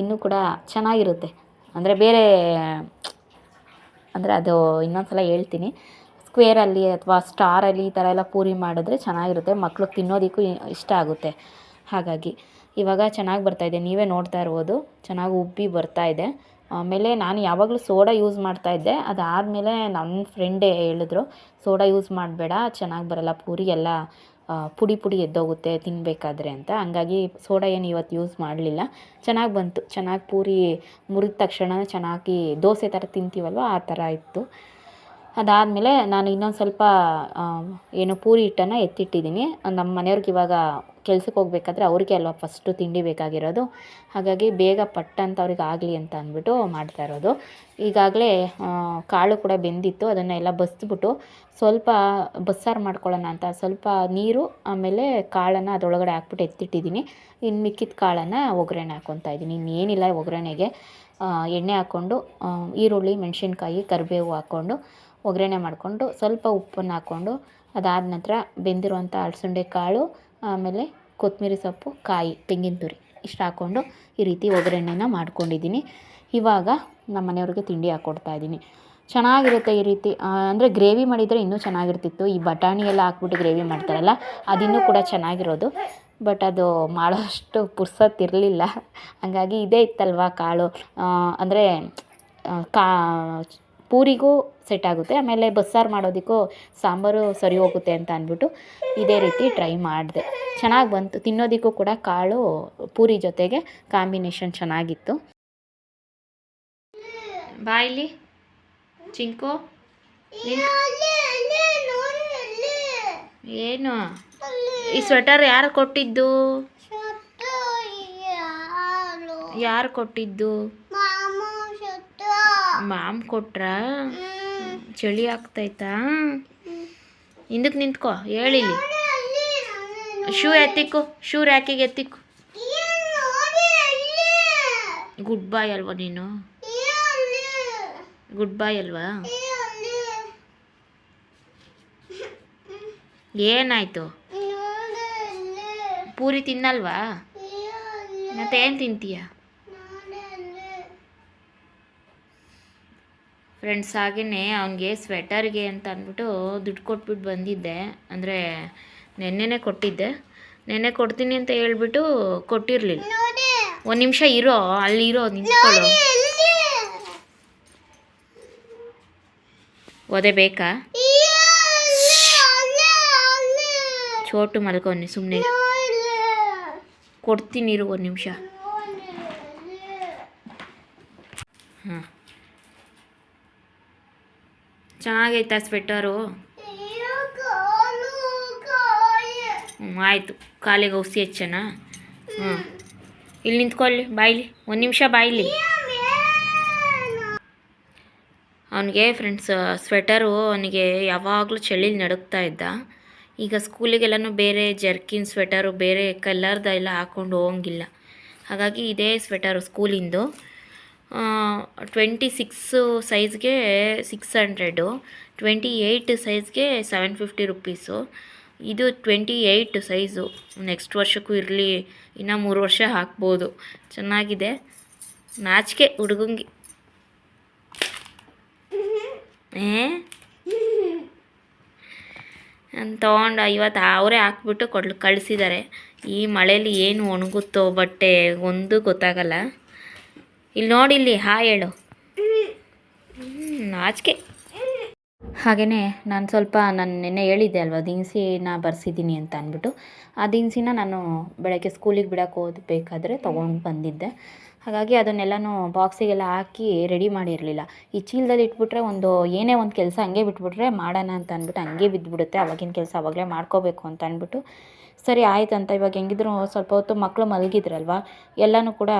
ಇನ್ನೂ ಕೂಡ ಚೆನ್ನಾಗಿರುತ್ತೆ. ಅಂದರೆ ಬೇರೆ, ಅಂದರೆ ಅದು ಇನ್ನೊಂದು ಸಲ ಹೇಳ್ತೀನಿ. ಸ್ಕ್ವೇರಲ್ಲಿ ಅಥವಾ ಸ್ಟಾರಲ್ಲಿ ಈ ಥರ ಎಲ್ಲ ಪೂರಿ ಮಾಡಿದ್ರೆ ಚೆನ್ನಾಗಿರುತ್ತೆ. ಮಕ್ಕಳು ತಿನ್ನೋದಕ್ಕೂ ಇಷ್ಟ ಆಗುತ್ತೆ. ಹಾಗಾಗಿ ಇವಾಗ ಚೆನ್ನಾಗಿ ಬರ್ತಾಯಿದೆ ನೀವೇ ನೋಡ್ತಾ ಇರ್ಬೋದು. ಚೆನ್ನಾಗಿ ಉಬ್ಬಿ ಇದೆ. ಆಮೇಲೆ ನಾನು ಯಾವಾಗಲೂ ಸೋಡಾ ಯೂಸ್ ಮಾಡ್ತಾ ಇದ್ದೆ. ಅದಾದಮೇಲೆ ನನ್ನ ಫ್ರೆಂಡೇ ಹೇಳಿದ್ರು, ಸೋಡಾ ಯೂಸ್ ಮಾಡಬೇಡ, ಚೆನ್ನಾಗಿ ಬರಲ್ಲ ಪೂರಿ, ಎಲ್ಲ ಪುಡಿ ಪುಡಿ ಎದ್ದೋಗುತ್ತೆ ತಿನ್ನಬೇಕಾದ್ರೆ ಅಂತ. ಹಂಗಾಗಿ ಸೋಡಾ ಏನು ಇವತ್ತು ಯೂಸ್ ಮಾಡಲಿಲ್ಲ. ಚೆನ್ನಾಗಿ ಬಂತು. ಚೆನ್ನಾಗಿ ಪೂರಿ ಮುರಿದ ತಕ್ಷಣ ಚೆನ್ನಾಗಿ ದೋಸೆ ಥರ ತಿಂತೀವಲ್ವ, ಆ ಥರ ಇತ್ತು. ಅದಾದಮೇಲೆ ನಾನು ಇನ್ನೊಂದು ಸ್ವಲ್ಪ ಏನು ಪೂರಿ ಹಿಟ್ಟನ್ನು ಎತ್ತಿಟ್ಟಿದ್ದೀನಿ. ನಮ್ಮ ಮನೆಯವ್ರಿಗೆ ಇವಾಗ ಕೆಲ್ಸಕ್ಕೆ ಹೋಗ್ಬೇಕಾದ್ರೆ ಅವ್ರಿಗೆ ಅಲ್ವಾ ಫಸ್ಟು ತಿಂಡಿ ಬೇಕಾಗಿರೋದು. ಹಾಗಾಗಿ ಬೇಗ ಪಟ್ಟಂತ ಅವ್ರಿಗೆ ಆಗಲಿ ಅಂತ ಅಂದ್ಬಿಟ್ಟು ಮಾಡ್ತಾ ಇರೋದು. ಈಗಾಗಲೇ ಕಾಳು ಕೂಡ ಬೆಂದಿತ್ತು ಅದನ್ನು ಎಲ್ಲ ಸ್ವಲ್ಪ ಬಸ್ಸಾರು ಮಾಡ್ಕೊಳ್ಳೋಣ ಅಂತ, ಸ್ವಲ್ಪ ನೀರು, ಆಮೇಲೆ ಕಾಳನ್ನು ಅದರೊಳಗಡೆ ಹಾಕ್ಬಿಟ್ಟು ಎತ್ತಿಟ್ಟಿದ್ದೀನಿ. ಇನ್ನು ಮಿಕ್ಕಿದ ಕಾಳನ್ನು ಒಗ್ಗರಣೆ ಹಾಕ್ಕೊತಾ ಇದ್ದೀನಿ. ಇನ್ನೇನಿಲ್ಲ ಒಗ್ಗರಣೆಗೆ. ಎಣ್ಣೆ ಹಾಕ್ಕೊಂಡು ಈರುಳ್ಳಿ, ಮೆಣಸಿನ್ಕಾಯಿ, ಕರಿಬೇವು ಹಾಕ್ಕೊಂಡು ಒಗ್ಗರಣೆ ಮಾಡಿಕೊಂಡು ಸ್ವಲ್ಪ ಉಪ್ಪನ್ನು ಹಾಕ್ಕೊಂಡು ಅದಾದ ನಂತರ ಬೆಂದಿರುವಂಥ ಅಲಸಂದೆ ಕಾಳು, ಆಮೇಲೆ ಕೊತ್ತಂಬರಿ ಸೊಪ್ಪು, ಕಾಯಿ, ತೆಂಗಿನ ತುರಿ ಇಷ್ಟು ಹಾಕ್ಕೊಂಡು ಈ ರೀತಿ ಒಗ್ಗರಣೆನ ಮಾಡ್ಕೊಂಡಿದ್ದೀನಿ. ಇವಾಗ ನಮ್ಮ ಮನೆಯವ್ರಿಗೆ ತಿಂಡಿ ಹಾಕ್ಕೊಡ್ತಾ ಇದ್ದೀನಿ. ಚೆನ್ನಾಗಿರುತ್ತೆ ಈ ರೀತಿ ಅಂದರೆ ಗ್ರೇವಿ ಮಾಡಿದರೆ ಇನ್ನೂ ಚೆನ್ನಾಗಿರ್ತಿತ್ತು. ಈ ಬಟಾಣಿ ಎಲ್ಲ ಹಾಕ್ಬಿಟ್ಟು ಗ್ರೇವಿ ಮಾಡ್ತಾರಲ್ಲ, ಅದಿನ್ನೂ ಕೂಡ ಚೆನ್ನಾಗಿರೋದು. ಬಟ್ ಅದು ಮಾಡೋಷ್ಟು ಪುರ್ಸತ್ತಿರಲಿಲ್ಲ. ಹಾಗಾಗಿ ಇದೇ ಇತ್ತಲ್ವ ಕಾಳು ಅಂದರೆ ಕಾ ಪೂರಿಗೂ ಸೆಟ್ ಆಗುತ್ತೆ. ಆಮೇಲೆ ಬಸ್ಸಾರು ಮಾಡೋದಕ್ಕೂ ಸಾಂಬಾರು ಸರಿ ಹೋಗುತ್ತೆ ಅಂತ ಅಂದ್ಬಿಟ್ಟು ಇದೇ ರೀತಿ ಟ್ರೈ ಮಾಡಿದೆ. ಚೆನ್ನಾಗಿ ಬಂತು. ತಿನ್ನೋದಕ್ಕೂ ಕೂಡ ಕಾಳು ಪೂರಿ ಜೊತೆಗೆ ಕಾಂಬಿನೇಷನ್ ಚೆನ್ನಾಗಿತ್ತು. ಬಾಯಿಲಿ ಚಿಂಕು ಏನು? ಈ ಸ್ವೆಟರ್ ಯಾರು ಕೊಟ್ಟಿದ್ದು? ಯಾರು ಕೊಟ್ಟಿದ್ದು? ಮಾಮ್ ಕೊಟ್ರ ಚಳಿ ಆಗ್ತೈತಾ? ಹಿಂದಕ್ಕೆ ನಿಂತ್ಕೋ ಹೇಳಿಲಿ ಶೂ ಎತ್ತಿಕ್ಕು ಶೂ ರ್ಯಾಕಿಗೆ ಎತ್ತಿಕ್ಕು. ಗುಡ್ ಬಾಯ್ ಅಲ್ವಾ ನೀನು? ಗುಡ್ ಬಾಯ್ ಅಲ್ವಾ? ಏನಾಯ್ತು? ಪೂರಿ ತಿನ್ನಲ್ವಾ? ಮತ್ತೆ ಏನು ತಿಂತೀಯ? ಫ್ರೆಂಡ್ಸ್ ಹಾಗೆಯೇ ಅವನಿಗೆ ಸ್ವೆಟರ್ಗೆ ಅಂತ ಅಂದ್ಬಿಟ್ಟು ದುಡ್ಡು ಕೊಟ್ಬಿಟ್ಟು ಬಂದಿದ್ದೆ. ಅಂದರೆ ನೆನ್ನೆನೇ ಕೊಟ್ಟಿದ್ದೆ. ನೆನ್ನೆ ಕೊಡ್ತೀನಿ ಅಂತ ಹೇಳ್ಬಿಟ್ಟು ಕೊಟ್ಟಿರಲಿಲ್ಲ. ಒಂದು ನಿಮಿಷ ಇರೋ ಅಲ್ಲಿ ಇರೋ ನಿಂತ್ಕೊಳ್ಳೋ. ಓದೇ ಬೇಕಾ? ಚೋಟು ಮಲ್ಕೊನಿ ಸುಮ್ಮನೆ ಕೊಡ್ತೀನಿ ಇರು ಒಂದು ನಿಮಿಷ. ಹಾಂ ಚೆನ್ನಾಗೈತಾ ಸ್ವೆಟರು ಹ್ಞೂ ಆಯಿತು. ಕಾಲಿಗೆ ಔಸಿ ಹಚ್ಚೋಣ ಹ್ಞೂ ಇಲ್ಲಿ ನಿಂತ್ಕೊಳ್ಳಿ, ಬಾಯ್ಲಿ. ಒಂದು ನಿಮಿಷ ಬಾಯ್ಲಿ. ಅವನಿಗೆ ಫ್ರೆಂಡ್ಸ್ ಸ್ವೆಟರು ಅವನಿಗೆ ಯಾವಾಗಲೂ ಚಳಿಲಿ ನಡುಗ್ತಾ ಇದ್ದ. ಈಗ ಸ್ಕೂಲಿಗೆಲ್ಲನೂ ಬೇರೆ ಜರ್ಕಿನ್ ಸ್ವೆಟರು ಬೇರೆ ಕಲರ್ದ ಎಲ್ಲ ಹಾಕ್ಕೊಂಡು ಹೋಗಂಗಿಲ್ಲ. ಹಾಗಾಗಿ ಇದೇ ಸ್ವೆಟರು ಸ್ಕೂಲಿಂದು ಟ್ವೆಂಟಿ ಸಿಕ್ಸು ಸೈಜ್ಗೆ ಸಿಕ್ಸ್ ಹಂಡ್ರೆಡು, ಟ್ವೆಂಟಿ ಏಯ್ಟ್ ಸೈಜ್ಗೆ ಸೆವೆನ್ ಫಿಫ್ಟಿ ರುಪೀಸು. ಇದು ಟ್ವೆಂಟಿ ಏಯ್ಟ್ ಸೈಜು. ನೆಕ್ಸ್ಟ್ ವರ್ಷಕ್ಕೂ ಇರಲಿ, ಇನ್ನು ಮೂರು ವರ್ಷ ಹಾಕ್ಬೋದು. ಚೆನ್ನಾಗಿದೆ. ನಾಚಿಕೆ ಹುಡುಗಂಗೆ. ಏ? ತೊಗೊಂಡು ಇವತ್ತು ಅವರೇ ಹಾಕ್ಬಿಟ್ಟು ಕೊಡ್ಲು ಕಳಿಸಿದ್ದಾರೆ ಈ ಮಳೇಲಿ ಏನು ಒಣಗುತ್ತೋ ಬಟ್ಟೆ, ಒಂದು ಗೊತ್ತಾಗಲ್ಲ. ಇಲ್ಲಿ ನೋಡಿ, ಇಲ್ಲಿ ಹಾ ಹೇಳು. ನಾಚಿಕೆ ಹಾಗೆಯೇ ನಾನು ಸ್ವಲ್ಪ ನಾನು ನಿನ್ನೆ ಹೇಳಿದ್ದೆ ಅಲ್ವಾ, ದಿನಸಿನ ಬರ್ಸಿದ್ದೀನಿ ಅಂತ ಅಂದ್ಬಿಟ್ಟು. ಆ ದಿನಸಿನ ನಾನು ಬೆಳಗ್ಗೆ ಸ್ಕೂಲಿಗೆ ಬಿಡೋಕೆ ಓದಬೇಕಾದ್ರೆ ತೊಗೊಂಡು ಬಂದಿದ್ದೆ. ಹಾಗಾಗಿ ಅದನ್ನೆಲ್ಲನೂ ಬಾಕ್ಸಿಗೆಲ್ಲ ಹಾಕಿ ರೆಡಿ ಮಾಡಿರಲಿಲ್ಲ. ಈ ಚೀಲದಲ್ಲಿ ಇಟ್ಬಿಟ್ರೆ ಒಂದು, ಏನೇ ಒಂದು ಕೆಲಸ ಹಂಗೆ ಬಿಟ್ಬಿಟ್ರೆ ಮಾಡೋಣ ಅಂತ ಅಂದ್ಬಿಟ್ಟು ಹಂಗೆ ಬಿದ್ದುಬಿಡುತ್ತೆ ಅವಾಗಿನ ಕೆಲಸ ಅವಾಗಲೇ ಮಾಡ್ಕೋಬೇಕು ಅಂತ ಅಂದ್ಬಿಟ್ಟು ಸರಿ ಆಯ್ತು ಅಂತ ಇವಾಗ ಹೆಂಗಿದ್ರು ಸ್ವಲ್ಪ ಹೊತ್ತು ಮಕ್ಕಳು ಮಲಗಿದ್ರಲ್ವ? ಎಲ್ಲನೂ ಕೂಡ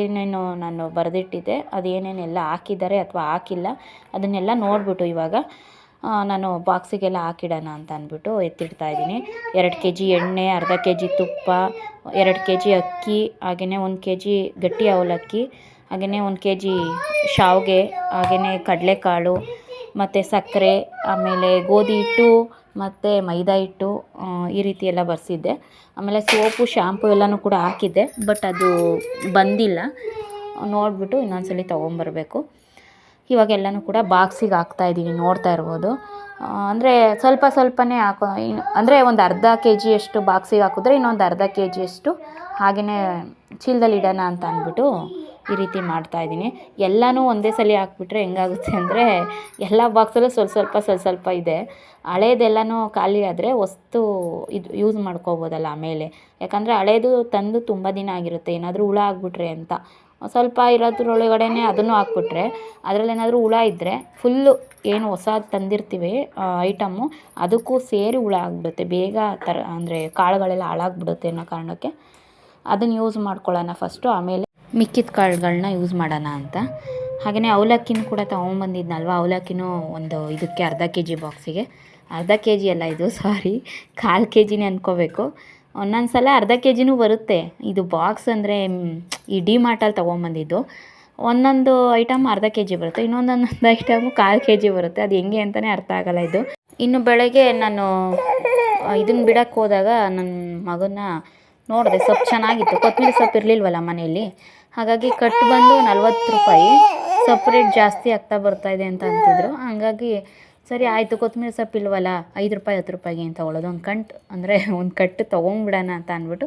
ಏನೇನು ನಾನು ಬರೆದಿಟ್ಟಿದ್ದೆ. ಅದು ಏನೇನೆಲ್ಲ ಹಾಕಿದ್ದಾರೆ ಅಥವಾ ಹಾಕಿಲ್ಲ, ಅದನ್ನೆಲ್ಲ ನೋಡಿಬಿಟ್ಟು ಇವಾಗ ನಾನು ಬಾಕ್ಸಿಗೆಲ್ಲ ಹಾಕಿಡೋಣ ಅಂತ ಅಂದ್ಬಿಟ್ಟು ಎತ್ತಿಡ್ತಾ ಇದ್ದೀನಿ. ಎರಡು ಕೆ ಜಿ ಎಣ್ಣೆ, ಅರ್ಧ ಕೆ ಜಿ ತುಪ್ಪ, ಎರಡು ಕೆ ಜಿ ಅಕ್ಕಿ ಹಾಗೆಯೇ ಒಂದು ಕೆ ಜಿ ಗಟ್ಟಿ ಅವಲಕ್ಕಿ ಹಾಗೆಯೇ ಒಂದು ಕೆ ಜಿ ಶಾವಿಗೆ ಹಾಗೆಯೇ ಕಡಲೆಕಾಳು ಮತ್ತು ಸಕ್ಕರೆ, ಆಮೇಲೆ ಗೋಧಿ ಹಿಟ್ಟು, ಮತ್ತು ಮೈದಾ ಹಿಟ್ಟು ಈ ರೀತಿ ಎಲ್ಲ ಬರೆಸಿದ್ದೆ. ಆಮೇಲೆ ಸೋಪು ಶ್ಯಾಂಪು ಎಲ್ಲನೂ ಕೂಡ ಹಾಕಿದ್ದೆ, ಬಟ್ ಅದು ಬಂದಿಲ್ಲ. ನೋಡಿಬಿಟ್ಟು ಇನ್ನೊಂದ್ಸಲಿ ತೊಗೊಂಬರ್ಬೇಕು. ಇವಾಗ ಎಲ್ಲನೂ ಕೂಡ ಬಾಕ್ಸಿಗೆ ಹಾಕ್ತಾ ಇದ್ದೀನಿ ನೋಡ್ತಾ ಇರ್ಬೋದು. ಅಂದರೆ ಸ್ವಲ್ಪ ಸ್ವಲ್ಪನೇ ಹಾಕೋ ಅಂದರೆ ಒಂದು ಅರ್ಧ ಕೆ ಜಿಯಷ್ಟು ಬಾಕ್ಸಿಗೆ ಹಾಕಿದ್ರೆ ಇನ್ನೊಂದು ಅರ್ಧ ಕೆ ಜಿಯಷ್ಟು ಹಾಗೆಯೇ ಚೀಲದಲ್ಲಿ ಇಡೋಣ ಅಂತ ಅಂದ್ಬಿಟ್ಟು ಈ ರೀತಿ ಮಾಡ್ತಾ ಇದ್ದೀನಿ. ಎಲ್ಲನೂ ಒಂದೇ ಸಲ ಹಾಕ್ಬಿಟ್ರೆ ಹೆಂಗಾಗುತ್ತೆ ಅಂದರೆ ಎಲ್ಲ ಬಾಕ್ಸಲ್ಲೂ ಸ್ವಲ್ಪ ಸ್ವಲ್ಪ ಸ್ವಲ್ಪ ಸ್ವಲ್ಪ ಇದೆ. ಹಳೇದೆಲ್ಲನೂ ಖಾಲಿ ಆದರೆ ವಸ್ತು ಇದು ಯೂಸ್ ಮಾಡ್ಕೋಬೋದಲ್ಲ ಆಮೇಲೆ ಯಾಕಂದರೆ ಹಳೇದು ತಂದು ತುಂಬ ದಿನ ಆಗಿರುತ್ತೆ. ಏನಾದರೂ ಹುಳ ಆಗಿಬಿಟ್ರೆ ಅಂತ. ಸ್ವಲ್ಪ ಇರೋದ್ರೊಳಗಡೆನೇ ಅದನ್ನು ಹಾಕ್ಬಿಟ್ರೆ, ಅದರಲ್ಲಿ ಏನಾದರೂ ಹುಳ ಇದ್ದರೆ ಫುಲ್ಲು ಏನು ಹೊಸದು ತಂದಿರ್ತೀವಿ ಐಟಮ್ಮು ಅದಕ್ಕೂ ಸೇರಿ ಹುಳ ಆಗಿಬಿಡುತ್ತೆ. ಬೇಗ ಥರ ಅಂದರೆ ಕಾಳುಗಳೆಲ್ಲ ಹಾಳಾಗ್ಬಿಡುತ್ತೆ ಅನ್ನೋ ಕಾರಣಕ್ಕೆ ಅದನ್ನು ಯೂಸ್ ಮಾಡ್ಕೊಳ್ಳೋಣ ಫಸ್ಟು ಆಮೇಲೆ ಮಿಕ್ಕಿದ ಕಾಳುಗಳನ್ನ ಯೂಸ್ ಮಾಡೋಣ ಅಂತ. ಹಾಗೆಯೇ ಅವಲಕ್ಕಿನೂ ಕೂಡ ತೊಗೊಂಬಂದಿದ್ನಲ್ವ? ಅವಲಕ್ಕಿನೂ ಒಂದು ಇದಕ್ಕೆ ಅರ್ಧ ಕೆ ಜಿ ಬಾಕ್ಸಿಗೆ ಅರ್ಧ ಕೆ ಜಿ ಅಲ್ಲ ಇದು ಸಾರಿ ಕಾಲು ಕೆ ಜಿನೇ ಅಂದ್ಕೋಬೇಕು ಒಂದೊಂದು ಸಲ ಅರ್ಧ ಕೆ ಜಿನೂ ಬರುತ್ತೆ. ಇದು ಬಾಕ್ಸ್ ಅಂದರೆ ಈ ಡಿ ಮಾರ್ಟಲ್ಲಿ ತೊಗೊಂಬಂದಿದ್ದು. ಒಂದೊಂದು ಐಟಮ್ ಅರ್ಧ ಕೆ ಜಿ ಬರುತ್ತೆ. ಇನ್ನೊಂದೊಂದೊಂದು ಐಟಮು ಕಾಲು ಕೆ ಜಿ ಬರುತ್ತೆ. ಅದು ಹೆಂಗೆ ಅಂತಲೇ ಅರ್ಥ ಆಗಲ್ಲ ಇದು. ಇನ್ನು ಬೆಳಗ್ಗೆ ನಾನು ಇದನ್ನು ಬಿಡೋಕ್ಕೆ ಹೋದಾಗ ನನ್ನ ಮಗನ ನೋಡಿದೆ. ಸೊಪ್ಪು ಚೆನ್ನಾಗಿತ್ತು. ಕೊತ್ತಂಬರಿ ಸೊಪ್ಪು ಇರಲಿಲ್ವಲ್ಲ ಮನೆಯಲ್ಲಿ? ಹಾಗಾಗಿ ಕಟ್ ಬಂದು ನಲ್ವತ್ತು ರೂಪಾಯಿ. ಸಪ್ರೇಟ್ ಜಾಸ್ತಿ ಆಗ್ತಾ ಬರ್ತಾ ಇದೆ ಅಂತ ಅಂತಿದ್ರು. ಹಾಗಾಗಿ ಸರಿ ಆಯಿತು, ಕೊತ್ತಂಬರಿ ಸೊಪ್ಪು ಇಲ್ವಲ್ಲ, ಐದು ರೂಪಾಯಿ, ಹತ್ತು ರೂಪಾಯಿಗೆ ಅಂತ ತೊಗೊಳೋದು. ಒಂದು ಕಂಟ್ ಅಂದರೆ ಒಂದು ಕಟ್ಟು ತೊಗೊಂಬಿಡೋಣ ಅಂತ ಅಂದ್ಬಿಟ್ಟು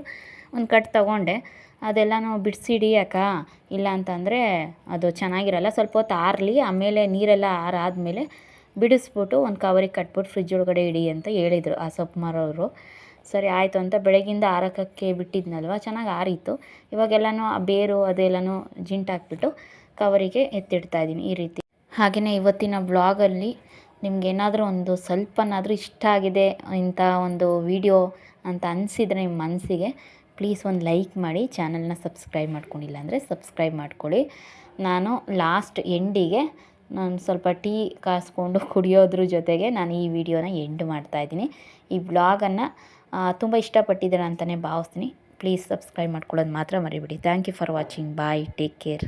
ಒಂದು ಕಟ್ಟು ತೊಗೊಂಡೆ. ಅದೆಲ್ಲನೂ ಬಿಡಿಸಿಡಿ ಅಕ್ಕ ಇಲ್ಲ ಅಂತಂದರೆ ಅದು ಚೆನ್ನಾಗಿರಲ್ಲ, ಸ್ವಲ್ಪ ಹೊತ್ತು ಆರಲಿ, ಆಮೇಲೆ ನೀರೆಲ್ಲ ಆರಾದಮೇಲೆ ಬಿಡಿಸ್ಬಿಟ್ಟು ಒಂದು ಕವರಿಗೆ ಕಟ್ಬಿಟ್ಟು ಫ್ರಿಜ್ ಒಳಗಡೆ ಇಡಿ ಅಂತ ಹೇಳಿದರು ಆ ಸೊಪ್ಪು ಮಾರೋರು ಸರಿ ಆಯಿತು ಅಂತ ಬೆಳಗಿಂದ ಆರಕ್ಕೆ ಬಿಟ್ಟಿದ್ನಲ್ವ? ಚೆನ್ನಾಗಿ ಆರಿತ್ತು. ಇವಾಗೆಲ್ಲನೂ ಆ ಬೇರು ಅದೆಲ್ಲನೂ ಜಿಂಟಾಕ್ಬಿಟ್ಟು ಕವರಿಗೆ ಎತ್ತಿಡ್ತಾ ಇದ್ದೀನಿ ಈ ರೀತಿ. ಹಾಗೆಯೇ ಇವತ್ತಿನ ವ್ಲಾಗಲ್ಲಿ ನಿಮ್ಗೇನಾದರೂ ಒಂದು ಸ್ವಲ್ಪನಾದರೂ ಇಷ್ಟ ಆಗಿದೆ ಇಂಥ ಒಂದು ವಿಡಿಯೋ ಅಂತ ಅನಿಸಿದರೆ ನಿಮ್ಮ ಮನಸ್ಸಿಗೆ, ಪ್ಲೀಸ್ ಒಂದು ಲೈಕ್ ಮಾಡಿ, ಚಾನಲ್ನ ಸಬ್ಸ್ಕ್ರೈಬ್ ಮಾಡ್ಕೊಂಡಿಲ್ಲ ಅಂದರೆ ಸಬ್ಸ್ಕ್ರೈಬ್ ಮಾಡ್ಕೊಳ್ಳಿ. ನಾನು ಲಾಸ್ಟ್ ಎಂಡಿಗೆ ನಾನು ಸ್ವಲ್ಪ ಟೀ ಕಾಸ್ಕೊಂಡು ಕುಡಿಯೋದ್ರ ಜೊತೆಗೆ ನಾನು ಈ ವಿಡಿಯೋನ ಎಂಡ್ ಮಾಡ್ತಾಯಿದ್ದೀನಿ ಈ ವ್ಲಾಗನ್ನು ತುಂಬ ಇಷ್ಟಪಟ್ಟಿದ್ದೀರ ಅಂತಲೇ ಭಾವಿಸ್ತೀನಿ. ಪ್ಲೀಸ್ ಸಬ್ಸ್ಕ್ರೈಬ್ ಮಾಡ್ಕೊಳ್ಳೋದು ಮಾತ್ರ ಮರಿಬೇಡಿ. Thank you for watching bye take care